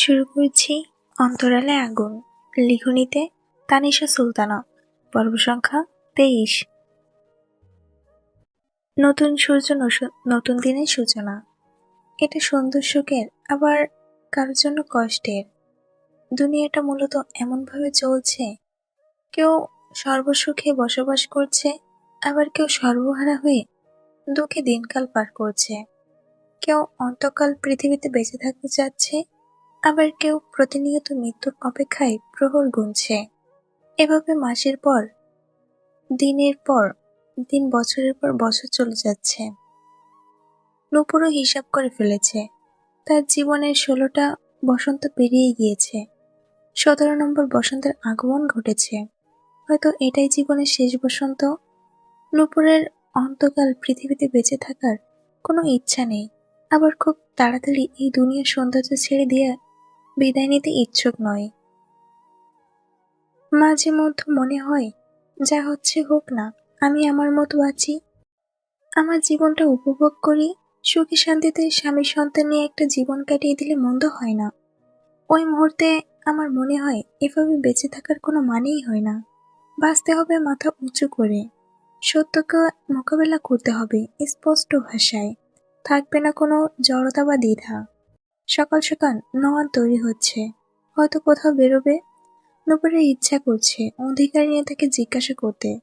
শুরু করছি অন্তরালে আগুন। লিখনিতে তানিশা সুলতানা, পর্ব সংখ্যা তেইশ। নতুন সূর্য নতুন দিনের সূচনা। এটা সুন্দর সুখের, আবার কারোর জন্য কষ্টের। দুনিয়াটা মূলত এমনভাবে চলছে, কেউ সর্বসুখে বসবাস করছে, আবার কেউ সর্বহারা হয়ে দুঃখে দিনকাল পার করছে। কেউ অন্তকাল পৃথিবীতে বেঁচে থাকতে চাচ্ছে আবার কেউ প্রতিনিয়ত মৃত্যুর অপেক্ষায় প্রহর গুনছে। এভাবে মাসের পর, দিনের পর, দিন বছরের পর বছর চলে যাচ্ছে। নুপুরও হিসাব করে ফেলেছে। তার জীবনের ষোলোটা বসন্ত পেরিয়ে গিয়েছে। সতেরো নম্বর বসন্তের আগমন ঘটেছে। হয়তো এটাই জীবনের শেষ বসন্ত। নুপুরের অন্তকাল পৃথিবীতে বেঁচে থাকার কোনো ইচ্ছা নেই। আবার খুব তাড়াতাড়ি এই দুনিয়ার সৌন্দর্য ছেড়ে দিয়ে বিদায় নিতে ইচ্ছুক নয়। মাঝে মধ্যে মনে হয়, যা হচ্ছে হোক না, আমি আমার মতো আছি। আমার জীবনটা উপভোগ করি, সুখী শান্তিতে স্বামী সন্তান নিয়ে একটা জীবন কাটিয়ে দিলে মন্দ হয় না। ওই মুহূর্তে আমার মনে হয়, এভাবে বেঁচে থাকার কোনো মানেই হয় না। বাঁচতে হবে মাথা উঁচু করে। সত্যকে মোকাবেলা করতে হবে, স্পষ্ট ভাষায়। থাকবে না কোনো জড়তা বা দ্বিধা সকাল সকাল নওয়ান তৈরি হচ্ছে। হয়তো কোথাও বেরোবে। নুপুরের ইচ্ছা করছে অধিকার নিয়ে তাকে জিজ্ঞাসা করতে।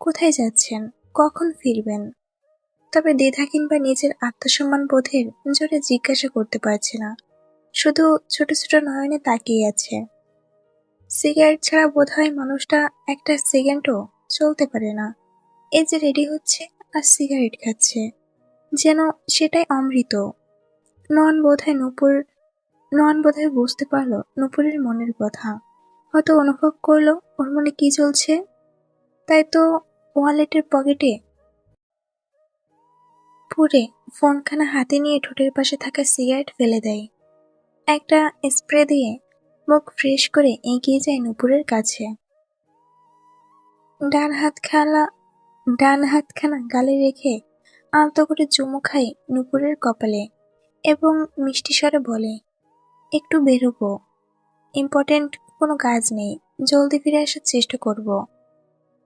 কোথায় যাচ্ছেন? কখন ফিরবেন? তবে দ্বিধা কিংবা নিজের আত্মসম্মান বোধের জোরে জিজ্ঞাসা করতে পারছে না। শুধু ছোট ছোট নয়নে তাকিয়ে আছে। সিগারেট ছাড়া বোধহয় মানুষটা একটা সেকেন্ডও চলতে পারে না। এই যে রেডি হচ্ছে আর সিগারেট খাচ্ছে। যেন সেটাই অমৃত। নন বোধহয় নূপুর নন বোধহয় বুঝতে পারল নূপুরের মনের কথা। হয়তো অনুভব করল, ওর মনে কি চলছে? তাই তো ওয়ালেটের পকেটে। পুরে ফোনখানা হাতে নিয়ে ঠোঁটের পাশে থাকা সিগারেট ফেলে দেয়। একটা স্প্রে দিয়ে মুখ ফ্রেশ করে এগিয়ে যায় নুপুরের কাছে। ডান হাত খালা ডান হাতখানা গালে রেখে আলতো করে চুমু খায় নুপুরের কপালে। এবং মিষ্টি স্বরে বলে, একটু বেরোবো। ইম্পর্টেন্ট কোনো কাজ নেই। জলদি ফিরে আসার চেষ্টা করব।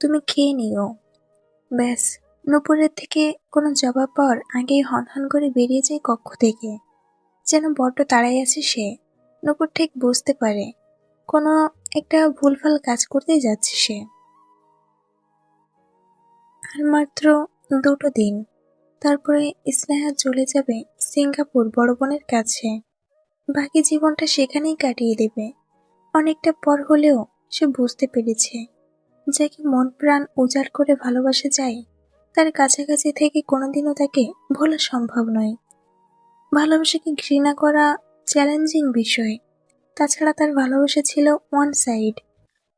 তুমি খেয়ে নিও। ব্যাস, নুপুরের থেকে কোনো জবাব পাওয়ার আগেই হনহন করে বেরিয়ে যায় কক্ষ থেকে। যেন বড্ড তাড়াই আছে সে। নুপুর ঠিক বুঝতে পারে। কোনো একটা ভুলভাল কাজ করতেই যাচ্ছে সে। আর মাত্র দুটো দিন। তারপরে স্নেহা চলে যাবে সিঙ্গাপুর বড় বোনের কাছে। বাকি জীবনটা সেখানেই কাটিয়ে দেবে। অনেকটা পর হলেও সে বুঝতে পেরেছে যাকে মন প্রাণ উজাড় করে ভালোবাসা যায় তার কাছাকাছি থেকে কোনোদিনও তাকে ভোলা সম্ভব নয়। ভালোবাসাকে ঘৃণা করা চ্যালেঞ্জিং বিষয়? তাছাড়া তার ভালোবাসা ছিল ওয়ান সাইড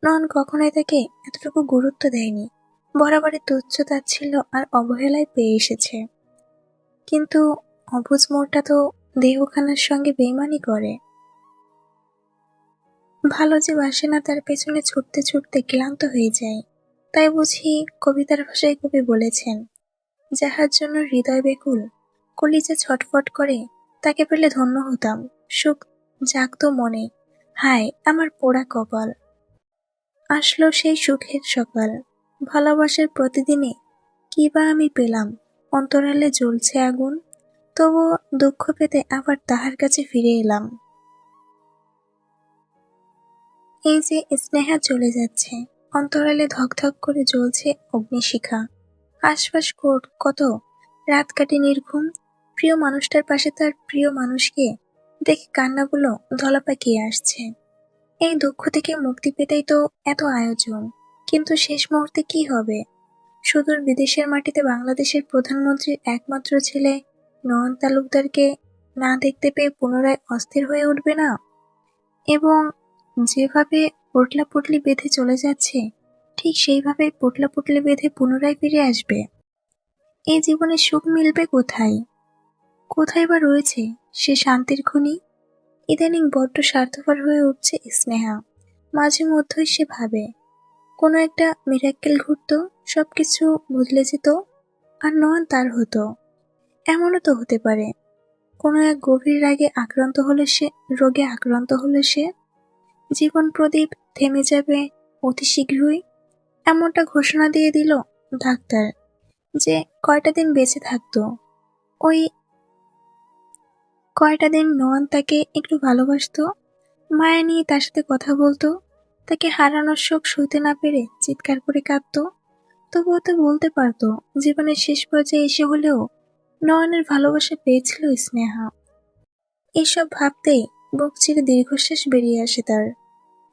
নন কখনোই তাকে এতটুকু গুরুত্ব দেয়নি। বরাবরই তুচ্ছ ছিল আর অবহেলায় পেয়ে এসেছে। কিন্তু অবুজ মোড়টা তো দেহখানার সঙ্গে বেইমানি করে। ভালো যে বাসে না, তার পেছনে ছুটতে ছুটতে ক্লান্ত হয়ে যায়। তাই বুঝি কবিতার ভাষায় কবি বলেছেন, যাহার জন্য হৃদয় বেকুল কলিজা ছটফট করে, তাকে পেলে ধন্য হতাম। সুখ জাগত মনে, হায় আমার পোড়া কপাল। আসলো সেই সুখের সকাল। ভালোবাসার প্রতিদিনে কি বা আমি পেলাম? অন্তরালে জ্বলছে আগুন তবু দুঃখ পেতে আবার তাহার কাছে ফিরে এলাম। এই যে স্নেহা চলে যাচ্ছে, অন্তরালে ধকধক করে জ্বলছে অগ্নিশিখা। আশপাশ কোট কত? রাত কাটে নির্ঘুম। প্রিয় মানুষটার পাশে তার প্রিয় মানুষকে দেখে কান্নাগুলো ধলা পাকিয়ে আসছে। এই দুঃখ থেকে মুক্তি পেতেই তো এত আয়োজন, কিন্তু শেষ মুহূর্তে কি হবে? সুদূর বিদেশের মাটিতে বাংলাদেশের প্রধানমন্ত্রীর একমাত্র ছেলে নয়ন তালুকদারকে না দেখতে পেয়ে পুনরায় অস্থির হয়ে উঠবে না? এবং যেভাবে পোটলা পুটলি বেঁধে চলে যাচ্ছে, ঠিক সেইভাবে পোটলা পুটলি বেঁধে পুনরায় ফিরে আসবে। এই জীবনে সুখ মিলবে কোথায়? কোথায় বা রয়েছে সে শান্তির খনি? ইদানিং বড্ড স্বার্থপর হয়ে উঠছে স্নেহা। মাঝে মধ্যেই সে ভাবে কোনো একটা মিরাক্কেল ঘুরত সব কিছু বদলে যেত আর নন তার হতো। এমনও তো হতে পারে। কোনো এক গভীর রাগে আক্রান্ত হলে সে, রোগে আক্রান্ত হলে সে জীবন প্রদীপ থেমে যাবে অতি শীঘ্রই। এমনটা ঘোষণা দিয়ে দিল ডাক্তার, যে কয়টা দিন বেঁচে থাকতো। ওই কয়টা দিন নোয়ান তাকে একটু ভালোবাসতো? মায়া নিয়ে তার সাথে কথা বলতো? তাকে হারানোর শোক সইতে না পেরে চিৎকার করে কাঁদতো। তবুও তো বলতে পারতো, জীবনের শেষ পর্যায়ে এসে হলেও নয়নের ভালোবাসা পেয়েছিল স্নেহা। এসব ভাবতেই বুক চিরে দীর্ঘশ্বাস বেরিয়ে আসে তার।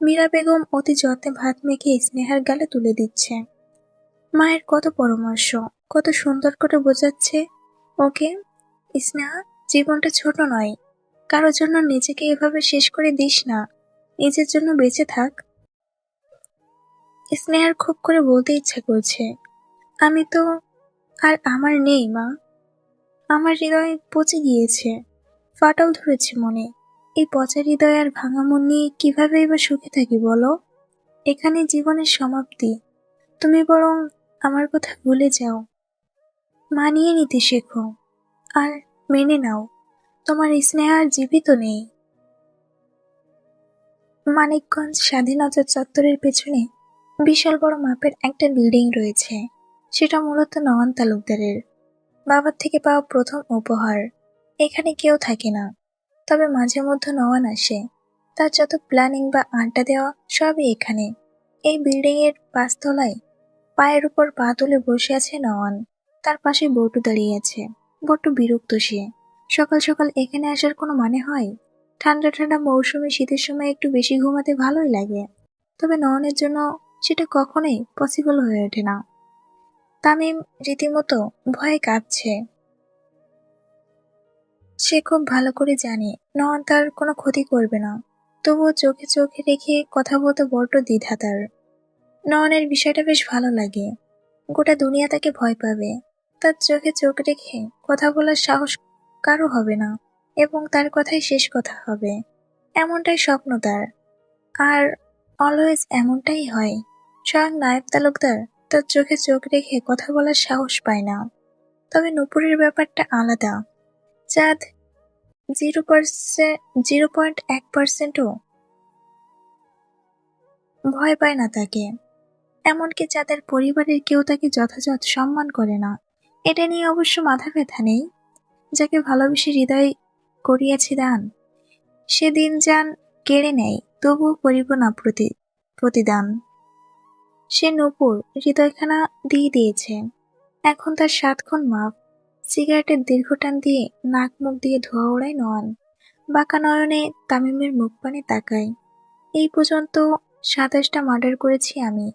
মীরা বেগম অতি যত্নে ভাত মেখে স্নেহার গালে তুলে দিচ্ছে। মায়ের কত পরামর্শ, কত সুন্দর করে বোঝাচ্ছে। ওকে, স্নেহা, জীবনটা ছোট নয়। কারোর জন্য নিজেকে এভাবে শেষ করে দিস না। নিজের জন্য বেঁচে থাক। স্নেহার খুব করে বলতে ইচ্ছা করছে। আমি তো, আর আমার নেই, মা। আমার হৃদয় পচে গিয়েছে। ফাটল ধরেছে মনে। এই পচা হৃদয় আর ভাঙা মন নিয়ে কীভাবে এবার সুখে থাকি বলো? এখানে জীবনের সমাপ্তি। তুমি বরং আমার কথা ভুলে যাও। মানিয়ে নিতে শেখো। আর মেনে নাও, তোমার স্নেহ আর জীবিত নেই। মানিকগঞ্জ স্বাধীনতা চত্বরের পেছনে বিশাল বড় মাপের একটা বিল্ডিং রয়েছে। সেটা মূলত নওয়ান তালুকদারের। বাবার থেকে পাওয়া প্রথম উপহার। এখানে কেউ থাকে না। তবে মাঝে মধ্যে নওয়ান আসে। তার যত প্ল্যানিং বা আড্ডা দেওয়া সবই এখানে। এই বিল্ডিং এর পাঁচতলায় পায়ের উপর পা তুলে বসে আছে নওয়ান তার পাশে বটু দাঁড়িয়ে আছে। বট্টু বিরক্ত সে। সকাল সকাল এখানে আসার কোনো মানে হয়? ঠান্ডা ঠান্ডা মৌসুমে শীতের সময় একটু বেশি ঘুমাতে ভালোই লাগে। তবে নয়নের জন্য সেটা কখনোই পসিবল হয়ে ওঠে না। তামিম রীতিমতো ভয়ে কাঁপছে সে খুব ভালো করে জানে, নয়ন তার কোনো ক্ষতি করবে না। তবুও চোখে চোখে রেখে কথা বলতে বড্ড দ্বিধা তার। নয়নের বিষয়টা বেশ ভালো লাগে। গোটা দুনিয়া তাকে ভয় পাবে। তার চোখে চোখ রেখে কথা বলার সাহস কারও হবে না, এবং তার কথাই শেষ কথা হবে। এমনটাই স্বপ্ন তার। আর অলওয়েজ এমনটাই হয়। স্বয়ং নায়েব তালুকদার তার চোখে চোখ রেখে কথা বলার সাহস পায় না। তবে নুপুরের ব্যাপারটা আলাদা। চাঁদ জিরো পার্সেন্ট জিরো পয়েন্ট এক পার্সেন্টও ভয় পায় না তাকে। এমনকি যাদের পরিবারের কেউ তাকে যথাযথ সম্মান করে না। এটা নিয়ে অবশ্য মাথা ব্যথা নেই। যাকে ভালোবেসে হৃদয় করিয়াছি দান। সেদিন যান কেড়ে নেয়, তবুও করিব না প্রতি প্রতিদান। সে নূপুর হৃদয়খানা দিয়ে দিয়েছে। এখন তার সাতক্ষণ মাপ। সিগারেটের দীর্ঘ টান দিয়ে নাক মুখ দিয়ে ধোয়া ওড়ায় নয়ন। বাঁকা নয়নে তামিমের মুখ পানে তাকায়। এই পর্যন্ত সাতাশটা মার্ডার করেছি আমি।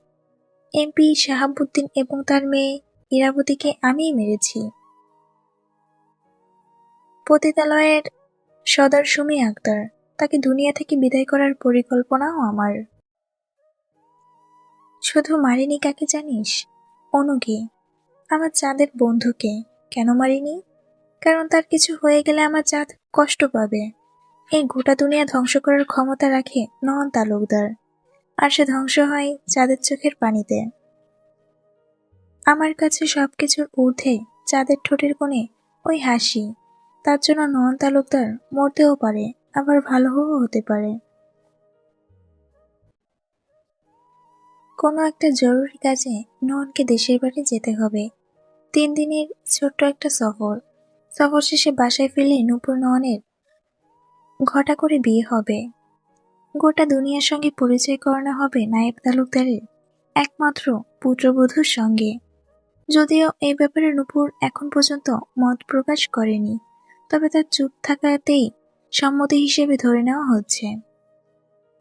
এমপি শাহাবুদ্দিন এবং তার মেয়ে ইরাবতীকে আমিই মেরেছি। পতিতালয়ের সদর সুমি আক্তার। তাকে দুনিয়া থেকে বিদায় করার পরিকল্পনাও আমার। শুধু মারিনি কাকে জানিস? অনুকে। আমার চাঁদের বন্ধুকে। কেন মারিনি? কারণ তার কিছু হয়ে গেলে আমার চাঁদ কষ্ট পাবে। এই গোটা দুনিয়া ধ্বংস করার ক্ষমতা রাখে নন তালুকদার। আর সে ধ্বংস হয় চাঁদের চোখের পানিতে। আমার কাছে সবকিছুর ঊর্ধ্বে চাঁদের ঠোঁটের কোণে ওই হাসি। তার জন্য নন তালুকদার মরতেও পারে, আবার ভালোও হতে পারে। কোনো একটা জরুরি কাজে নয়নকে দেশের বাড়ি যেতে হবে। তিন দিনের ছোট্ট একটা সফর। সফর শেষে বাসায় ফিরলে নূপুর নয়নের ঘটা করে বিয়ে হবে। গোটা দুনিয়ার সঙ্গে পরিচয় করানো হবে নায়েব তালুকদারের একমাত্র পুত্রবধূর সঙ্গে। যদিও এই ব্যাপারে নূপুর এখন পর্যন্ত মত প্রকাশ করেনি, তবে তার চুপ থাকাতেই সম্মতি হিসেবে ধরে নেওয়া হচ্ছে।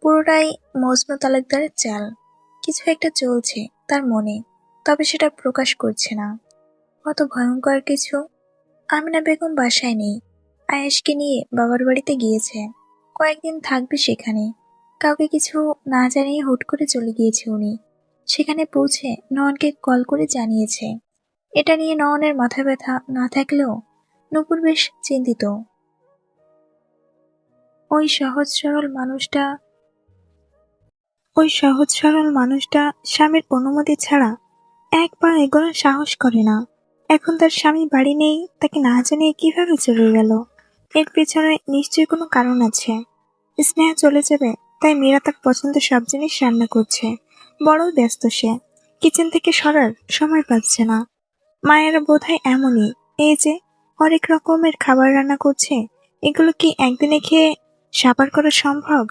পুরোটাই মজনু তালুকদারের চাল। কিছু একটা চলছে তার মনে, তবে সেটা প্রকাশ করছে না। কত ভয়ঙ্কর কিছু। আমিনা বেগম বাসায় নেই। আয়েশকে নিয়ে বাবার বাড়িতে গিয়েছে। কয়েকদিন থাকবে সেখানে। কাউকে কিছু না জানিয়ে হুট করে চলে গিয়েছে উনি। সেখানে পৌঁছে নয়নকে কল করে জানিয়েছে। এটা নিয়ে নয়নের মাথা ব্যথা না থাকলেও নূপুর বেশ চিন্তিত। ওই সহজ সরল মানুষটা ওই সহজ সরল মানুষটা স্বামীর অনুমতি ছাড়া এক পা এগোনোর সাহস করে না। এখন তার স্বামী বাড়ি নেই, তাকে না জানিয়ে কীভাবে চলে গেল? এর পেছনে নিশ্চয়ই কোনো কারণ আছে। স্নেহা চলে যাবে, তাই মীরা তার পছন্দের সব জিনিস রান্না করছে। বড় ব্যস্ত সে। কিচেন থেকে সরার সময় পাচ্ছে না। মায়েরা বোধহয় এমনই। এই যে অনেক রকমের খাবার রান্না করছে, এগুলো কি একদিনে খেয়ে সাবার করা সম্ভব?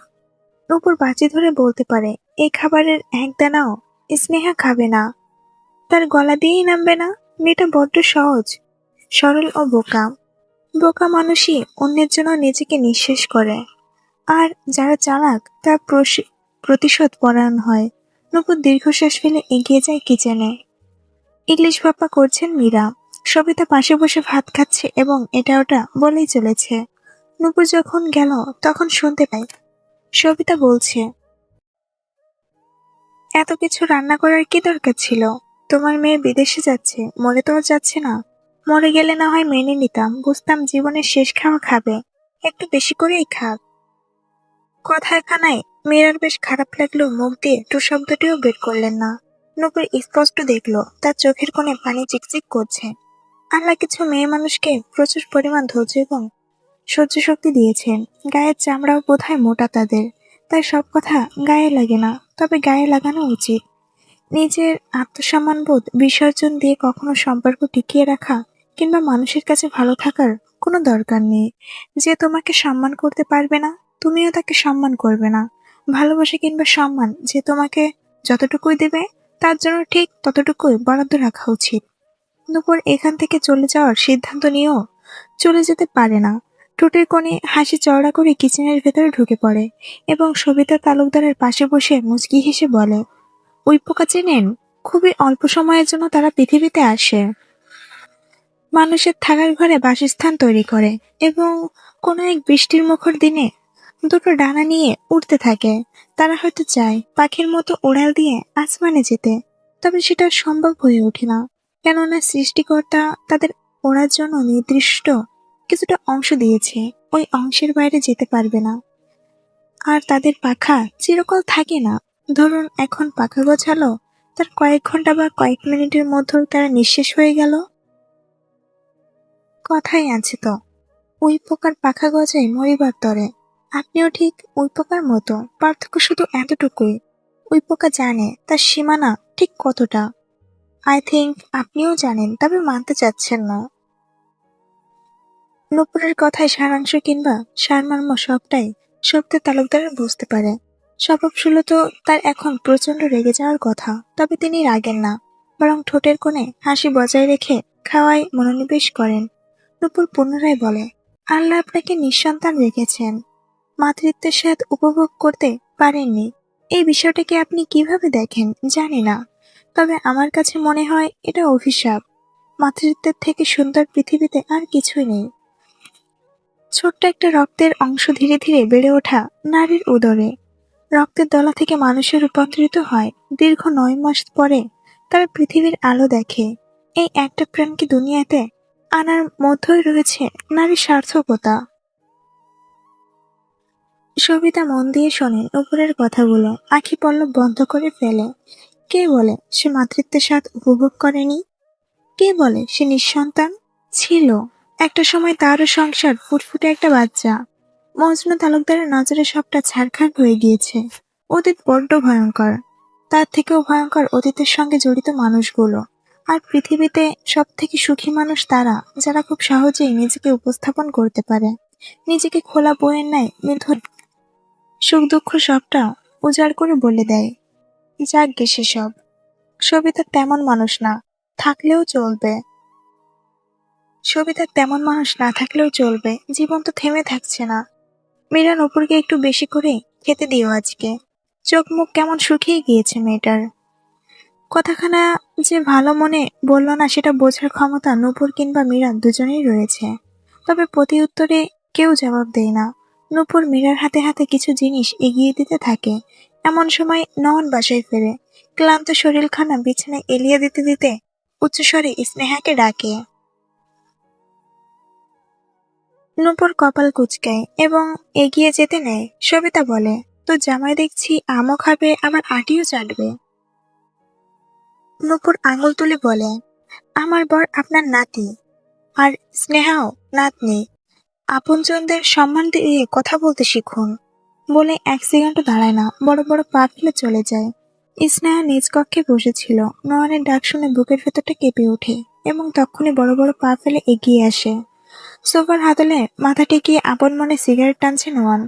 নূপুর বাজি ধরে বলতে পারে এই খাবারের এক দানাও স্নেহা খাবে না। তার গলা দিয়েই নামবে না? মেয়েটা বড্ড সহজ, সরল ও বোকা। বোকা মানুষই অন্যের জন্য নিজেকে নিঃশেষ করে। আর যারা চালাক, তার প্রতিশোধ পরায়ণ হয়। নূপুর দীর্ঘশ্বাস ফেলে এগিয়ে যায় কিচেনে। ইংলিশ ভাপা করছেন মীরা। সবিতা পাশে বসে ভাত খাচ্ছে এবং এটা ওটা বলেই চলেছে। নূপুর যখন গেল, তখন শুনতে পাই সবিতা বলছে, এত কিছু রান্না করার কি দরকার ছিল? তোমার মেয়ে বিদেশে যাচ্ছে, মরে তো আর যাচ্ছে না। মরে গেলে না হয় মেনে নিতাম, বুঝতাম জীবনের শেষ খাওয়া খাবে। একটু বেশি করেই খাক। কথায় খানায় মেয়েরার বেশ খারাপ লাগল, মুখ দিয়ে টু শব্দটিও বের করলেন না। নূপুর স্পষ্ট দেখল, তার চোখের কোণে পানি চিকচিক করছে। আল্লাহ কিছু মেয়ে মানুষকে প্রচুর পরিমাণ ধৈর্য এবং সহ্য শক্তি দিয়েছেন। গায়ের চামড়াও বোধহয় মোটা তাদের। তাই সব কথা গায়ে লাগে না, তবে গায়ে লাগানো উচিত। নিজের আত্মসম্মানবোধ বিসর্জন দিয়ে কখনো সম্পর্ক টিকিয়ে রাখা কিংবা মানুষের কাছে ভালো থাকার কোনো দরকার নেই। যে তোমাকে সম্মান করতে পারবে না, তুমিও তাকে সম্মান করবে না। ভালোবাসা কিংবা সম্মান যে তোমাকে যতটুকুই দেবে, তার জন্য ঠিক ততটুকুই বরাদ্দ রাখা উচিত। দুপুর এখান থেকে চলে যাওয়ার সিদ্ধান্ত নিয়েও চলে যেতে পারে না। ঠোঁটের কোণে হাসি চওড়া করে কিচেনের ভেতরে ঢুকে পড়ে এবং সবিতা তালুকদারের পাশে বসে মুচকি হেসে বলে, ওই পোকা চেনেন? খুবই অল্প সময়ের জন্য তারা পৃথিবীতে আসে। মানুষের থাকার ঘরে বাসস্থান তৈরি করে এবং কোনো এক বৃষ্টির মুখর দিনে দুটো ডানা নিয়ে উড়তে থাকে। তারা হয়তো চায় পাখির মতো উড়াল দিয়ে আসমানে যেতে, তবে সেটা সম্ভব হয়ে ওঠে না। কেননা সৃষ্টিকর্তা তাদের ওড়ার জন্য নির্দিষ্ট কিছুটা অংশ দিয়েছে, ওই অংশের বাইরে যেতে পারবে না। আর তাদের পাখা চিরকাল থাকে না। ধরুন, এখন পাখা গোছালো, তার কয়েক ঘণ্টা বা কয়েক মিনিটের মধ্যেই তারা নিঃশেষ হয়ে গেল। কথাই আছে তো, ওই পোকার পাখা গজায় মরিবার তরে। আপনিও ঠিক ওই পোকার মতো, পার্থক্য শুধু এতটুকুই। ওই পোকা জানে তার সীমানা ঠিক কতটা। আই থিংক আপনিও জানেন, তবে মানতে চাচ্ছেন না। নূপুরের কথায় সারাংশ কিংবা সারমর্ম সবটাই সত্য তালুকদার বুঝতে পারে। স্বভাবশূলত তার এখন প্রচণ্ড রেগে যাওয়ার কথা, তবে তিনি রাগেন না, বরং ঠোঁটের কোণে হাসি বজায় রেখে খাওয়ায় মনোনিবেশ করেন। নূপুর পুনরায় বলে, আল্লাহ আপনাকে নিঃসন্তান রেখেছেন। মাতৃত্বের স্বাদ উপভোগ করতে পারেননি। এই বিষয়টাকে আপনি কীভাবে দেখেন জানি না, তবে আমার কাছে মনে হয় এটা অভিশাপ। মাতৃত্বের থেকে সুন্দর পৃথিবীতে আর কিছুই নেই। ছোট্ট একটা রক্তের অংশ ধীরে ধীরে বেড়ে ওঠা নারীর উদরে। রক্তের দলা থেকে মানুষের রূপান্তরিত হয়। দীর্ঘ নয় মাস পরে তারা পৃথিবীর আলো দেখে। এই একটা প্রাণকে দুনিয়াতে আনার মধ্যই রয়েছে নারীর সার্থকতা সবিতা মন দিয়ে শোনেন উপরের কথাগুলো। আখি পল্লব বন্ধ করে ফেলে। কে বলে সে মাতৃত্বের স্বাদ উপভোগ করেনি? কে বলে সে নিঃসন্তান? ছিল। একটা সময় তারও সংসার ফুটফুটে একটা বাচ্চা। মজনু তালুকদারের নজরে সবটা ছাড়খাড় হয়ে গিয়েছে। অতীত বড্ড ভয়ঙ্কর। তার থেকেও ভয়ঙ্কর অতীতের সঙ্গে জড়িত মানুষগুলো। আর পৃথিবীতে সব থেকে সুখী মানুষ তারা, যারা খুব সহজেই নিজেকে উপস্থাপন করতে পারে। নিজেকে খোলা বইয়ের ন্যায় মিথুন সুখ দুঃখ সবটা উজাড় করে বলে দেয়। যাক গে সেসব। সবিতা তেমন মানুষ না। থাকলেও চলবে। সবিতা তেমন মানুষ না থাকলেও চলবে। জীবন তো থেমে থাকছে না। মীরা নপুরকে একটু বেশি করে খেতে দিও আজকে। চোখ মুখ কেমন শুকিয়ে গিয়েছে মেয়েটার। কথাখানা যে ভালো মনে বলল না, সেটা বোঝার ক্ষমতা নূপুর কিংবা মীরা দুজনেই রয়েছে। তবে প্রতি উত্তরে কেউ জবাব দেয় না। নূপুর মীরার হাতে হাতে কিছু জিনিস এগিয়ে দিতে থাকে। এমন সময় নয়ন বাসায় ফেরে। ক্লান্ত শরীরখানা বিছানায় এলিয়ে দিতে দিতে উচ্চস্বরে স্নেহাকে ডাকে। নূপুর কপাল কুচকায় এবং এগিয়ে যেতে নেয়। সবিতা বলে তো জামাই দেখছি আমও খাবে, আবার আটিও চাটবে। নূপুর আঙুল তুলে বলে, আমার বর আপনার নাতি। আর স্নেহাও নাতনি। আপনজনদের সম্মান দিয়ে কথা বলতে শিখুন। বলে এক সেকেন্ডও দাঁড়ায় না, বড় বড় পা ফেলে চলে যায়। স্নেহা নিজ কক্ষে বসেছিল। নয়নের ডাক শুনে বুকের ভেতরটা কেঁপে ওঠে এবং তখনই বড় বড় পা ফেলে এগিয়ে আসে। সোফার হাতলে মাথা টেকিয়ে আপন মনে সিগারেট টানছে নোয়ান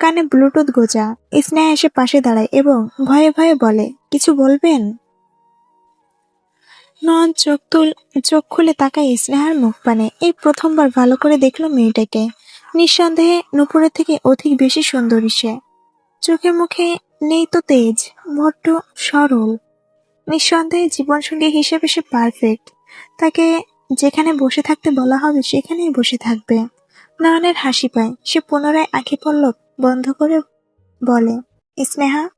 কানে ব্লুটুথ গোজা। স্নেহা এসে পাশে দাঁড়ায় এবং ভয়ে ভয়ে বলে, কিছু বলবেন? নয়ন চোখ তুল, চোখ খুলে তাকায় স্নেহার মুখ পানে। এই প্রথমবার ভালো করে দেখল মেয়েটাকে। নিঃসন্দেহে নুপুরের থেকে অধিক বেশি সুন্দরী সে। চোখে মুখে নেই তো তেজ, বড্ড সরল। নিঃসন্দেহে জীবনসঙ্গী হিসেবে সে পারফেক্ট তাকে যেখানে বসে থাকতে বলা হবে সেখানেই বসে থাকবে। নয়নের হাসি পায়। সে পুনরায় আঁখি পল্লব বন্ধ করে বলে, স্নেহা,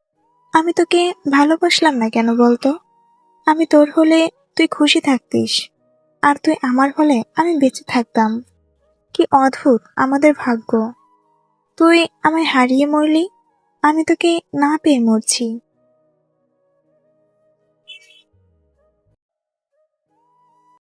আমি তোকে ভালোবাসলাম না কেন বলতো? আমি তোর হলে তুই খুশি থাকতিস। আর তুই আমার হলে আমি বেঁচে থাকতাম। কি অদ্ভুত, আমাদের ভাগ্য। তুই আমায় হারিয়ে মরলি, আমি তোকে না পেয়ে মরছি।